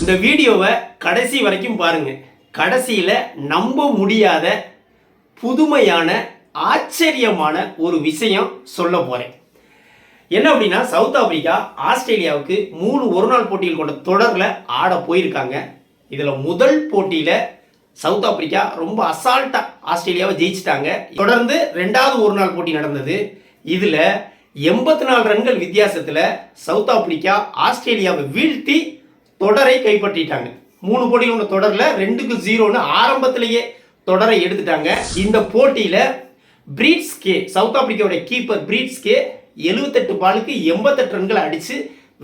இந்த வீடியோவை கடைசி வரைக்கும் பாருங்க. கடைசியில் நம்ப முடியாத புதுமையான ஆச்சரியமான ஒரு விஷயம் சொல்ல போகிறேன் என்ன அப்படின்னா சவுத் ஆப்பிரிக்கா ஆஸ்திரேலியாவுக்கு மூணு ஒரு நாள் போட்டியில் கொண்ட தொடரில் ஆட போயிருக்காங்க. இதில் முதல் போட்டியில் சவுத் ஆப்பிரிக்கா ரொம்ப அசால்ட்டாக ஆஸ்திரேலியாவை ஜெயிச்சிட்டாங்க. தொடர்ந்து ரெண்டாவது ஒரு நாள் போட்டி நடந்தது. இதில் எண்பத்தி நாலு ரன்கள் வித்தியாசத்தில் சவுத் ஆப்பிரிக்கா ஆஸ்திரேலியாவை வீழ்த்தி தொடரை கைப்பற்றிட்டாங்க. மூணு போட்டியில் உள்ள தொடரில் ரெண்டுக்கு ஜீரோன்னு ஆரம்பத்திலேயே தொடரை எடுத்துட்டாங்க. இந்த போட்டியில் பிரீட்ஸ்கே சவுத் ஆப்பிரிக்காவுடைய கீப்பர் பிரீட்ஸ்கே எழுபத்தெட்டு பாலுக்கு எண்பத்தெட்டு ரன்களை அடித்து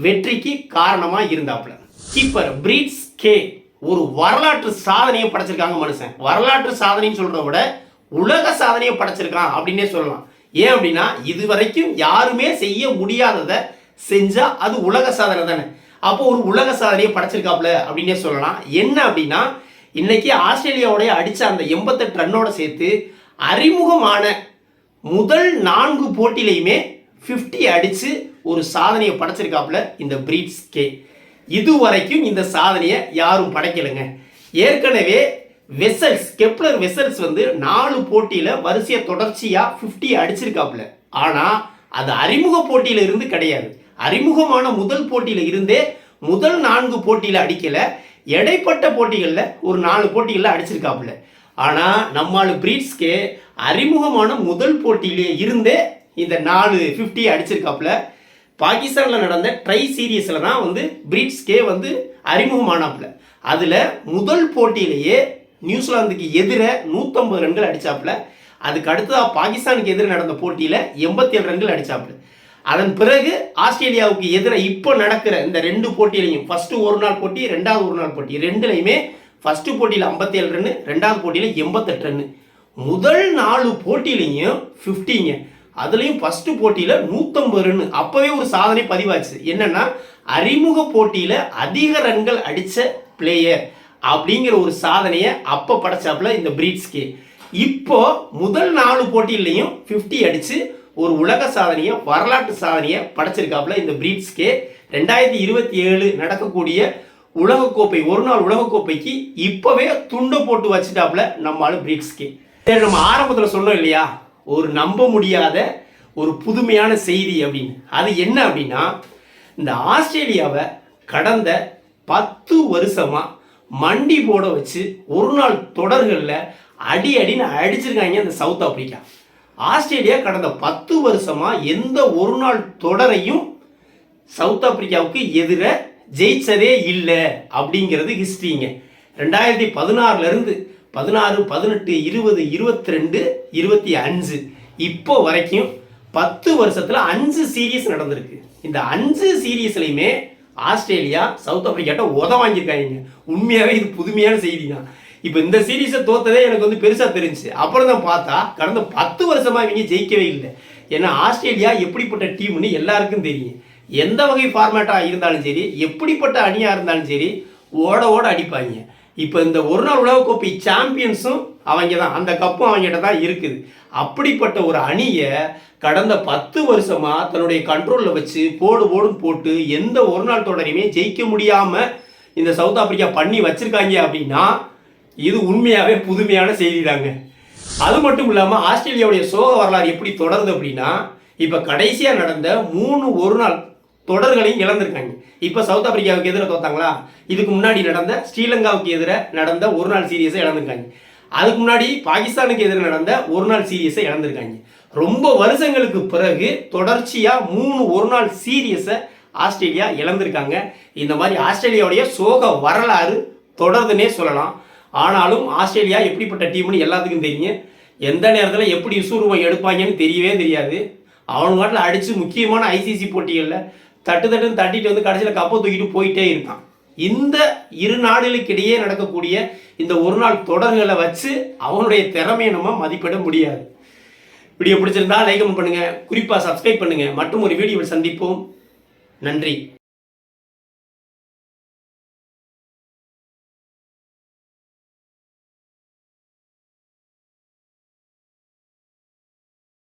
வெற்றிக்கு காரணமாக இருந்தாப்புல. கீப்பர் பிரீட்ஸ் கே ஒரு வரலாற்று சாதனையை படைச்சிருக்காங்க மனுஷன். வரலாற்று சாதனைன்னு சொல்கிறத விட உலக சாதனையை படைச்சிருக்கான் அப்படின்னே சொல்லலாம். ஏன் அப்படின்னா இது வரைக்கும் யாருமே செய்ய முடியாததை செஞ்சால் அது உலக சாதனை தானே. அப்போ ஒரு உலக சாதனையை படைச்சிருக்காப்ல அப்படின்னே சொல்லலாம். என்ன அப்படின்னா இன்னைக்கு ஆஸ்திரேலியாவுடைய அடிச்ச அந்த எண்பத்தெட்டு ரன்னோட சேர்த்து அறிமுகமான முதல் நான்கு போட்டியிலையுமே 50 அடிச்சு ஒரு சாதனையை படைச்சிருக்காப்புல இந்த பிரீட்ஸ் கே. இதுவரைக்கும் இந்த சாதனையை யாரும் படைக்கலைங்க. ஏற்கனவே வெசல்ஸ் கெப்லர் வெசல்ஸ் வந்து நாலு போட்டியில் வரிசையை தொடர்ச்சியாக ஃபிஃப்டி அடிச்சிருக்காப்புல. ஆனால் அது அறிமுக போட்டியில் இருந்து கிடையாது. அறிமுகமான முதல் போட்டியில் இருந்தே முதல் நான்கு போட்டியில் அடிக்கல. இடைப்பட்ட போட்டிகளில் ஒரு நாலு போட்டிகளில் அடிச்சிருக்காப்புல. ஆனால் நம்மால் பிரீட்ஸ்க்கு அறிமுகமான முதல் போட்டியிலே இருந்தே இந்த நாலு 50 அடிச்சிருக்காப்புல. பாகிஸ்தானில் நடந்த ட்ரை சீரியஸில் தான் வந்து பிரீட்ஸ்கே வந்து அறிமுகமானாப்புல. அதில் முதல் போட்டியிலேயே நியூசிலாந்துக்கு எதிர நூற்றம்பது ரன்கள் அடிச்சாப்புல. அதுக்கு அடுத்ததாக பாகிஸ்தானுக்கு எதிர நடந்த போட்டியில் எண்பத்தி ஏழு ரன்கள் அடிச்சாப்புல. அதன் பிறகு ஆஸ்திரேலியாவுக்கு எதிராக இப்போ நடக்கிற இந்த ரெண்டு போட்டியிலையும் ஃபர்ஸ்ட் ஒரு நாள் போட்டி ரெண்டாவது ஒரு நாள் போட்டி. ரெண்டுலையுமே ஃபர்ஸ்ட் போட்டியில் 57 ரன்னு ரெண்டாவது போட்டியில் எண்பத்தெட்டு ரன்னு முதல் நாலு போட்டியிலையும் 50ங்க அதுலேயும் ஃபர்ஸ்ட் போட்டியில் நூற்றம்பது ரன்னு அப்போவே ஒரு சாதனை பதிவாச்சு. என்னன்னா அறிமுக போட்டியில் அதிக ரன்கள் அடித்த பிளேயர் அப்படிங்கிற ஒரு சாதனையை அப்போ படைச்சாப்புல இந்த பிரீட்ஸ்க்கு இப்போ முதல் நாலு போட்டியிலையும் 50 அடிச்சு ஒரு உலக சாதனையை வரலாற்று சாதனையை படைச்சிருக்காப்புல இந்த பிரீட்ஸ்கே ரெண்டாயிரத்தி இருபத்தி ஏழு நடக்கக்கூடிய உலகக்கோப்பை ஒரு நாள் உலகக்கோப்பைக்கு இப்போவே துண்டை போட்டு வச்சுட்டாப்புல நம்மளால பிரீட்ஸ்கே சரி நம்ம ஆரம்பத்தில் சொன்னோம் இல்லையா? ஒரு நம்ப முடியாத ஒரு புதுமையான செய்தி அப்படின்னு. அது என்ன அப்படின்னா இந்த ஆஸ்திரேலியாவை கடந்த பத்து வருஷமாக மண்டி போட வச்சு ஒரு நாள் தொடர்களில் அடி அடின்னு அடிச்சிருக்காங்க இந்த சவுத் ஆப்பிரிக்கா. ஆஸ்திரேலியா கடந்த பத்து வருஷமாக எந்த ஒரு நாள் தொடரையும் சவுத் ஆப்பிரிக்காவுக்கு எதிர ஜெயிச்சதே இல்லை அப்படிங்கிறது ஹிஸ்ட்ரிங்க ரெண்டாயிரத்தி பதினாறுலேருந்து பதினாறு பதினெட்டு இருபது இருபத்தி ரெண்டு இருபத்தி அஞ்சு. இப்போ வரைக்கும் பத்து வருஷத்தில் அஞ்சு சீரீஸ் நடந்திருக்கு. இந்த அஞ்சு சீரீஸ்லையுமே ஆஸ்திரேலியா சவுத் ஆப்பிரிக்காட்ட உத வாங்கியிருக்காங்க. உண்மையாகவே இது புதுமையான செய்தி தான் இப்போ இந்த சீரீஸை தோத்ததே எனக்கு வந்து பெருசாக தெரிஞ்சு அப்புறம் தான் பார்த்தா கடந்த பத்து வருஷமாக இவங்க ஜெயிக்கவே இல்லை. ஏன்னா ஆஸ்திரேலியா எப்படிப்பட்ட டீம்னு எல்லாருக்கும் தெரியும். எந்த வகை ஃபார்மேட்டாக இருந்தாலும் சரி எப்படிப்பட்ட அணியாக இருந்தாலும் சரி ஓட ஓட அடிப்பாங்க. இப்போ இந்த ஒரு நாள் உலகக்கோப்பை சாம்பியன்ஸும் அவங்க தான். அந்த கப்பும் அவங்ககிட்ட தான் இருக்குது. அப்படிப்பட்ட ஒரு அணியை கடந்த பத்து வருஷமாக தன்னுடைய கண்ட்ரோலில் வச்சு போடு போடுன்னு போட்டு எந்த ஒரு நாள் தொடரையுமே ஜெயிக்க முடியாமல் இந்த சவுத் ஆப்பிரிக்கா பண்ணி வச்சுருக்காங்க அப்படின்னா இது உண்மையாகவே புதுமையான செய்தி தாங்க அது மட்டும் இல்லாமல் ஆஸ்திரேலியாவுடைய சோக வரலாறு எப்படி தொடருது அப்படின்னா இப்போ கடைசியாக நடந்த மூணு ஒரு நாள் தொடர்களையும் இழந்திருக்காங்க. இப்போ சவுத் ஆப்பிரிக்காவுக்கு எதிராக தோத்தாங்களா? இதுக்கு முன்னாடி நடந்த ஸ்ரீலங்காவுக்கு எதிராக நடந்த ஒரு நாள் சீரியஸை இழந்திருக்காங்க. அதுக்கு முன்னாடி பாகிஸ்தானுக்கு எதிராக நடந்த ஒரு நாள் சீரியஸை இழந்திருக்காங்க. ரொம்ப வருஷங்களுக்கு பிறகு தொடர்ச்சியாக மூணு ஒரு நாள் சீரியஸை ஆஸ்திரேலியா இழந்திருக்காங்க. இந்த மாதிரி ஆஸ்திரேலியாவுடைய சோக வரலாறு தொடருதுன்னே சொல்லலாம். ஆனாலும் ஆஸ்திரேலியா எப்படிப்பட்ட டீம்னு எல்லாத்துக்கும் தெரியும். எந்த நேரத்தில் எப்படி விஸ்வரூபம் எடுப்பாங்கன்னு தெரியவே தெரியாது. அவன் காட்டில் அடித்து முக்கியமான ஐசிசி போட்டிகளில் தட்டு தட்டுன்னு தட்டிட்டு வந்து கடைசியில் கப்பை தூக்கிட்டு போயிட்டே இருக்கான். இந்த இரு நாடுகளுக்கிடையே நடக்கக்கூடிய இந்த ஒரு நாள் தொடர்களை வச்சு அவனுடைய திறமையை நம்ம மதிப்பிட முடியாது. வீடியோ பிடிச்சிருந்தா லைக் பண்ணுங்க. குறிப்பாக சப்ஸ்கிரைப் பண்ணுங்க. மற்றும் ஒரு வீடியோவில் சந்திப்போம். நன்றி.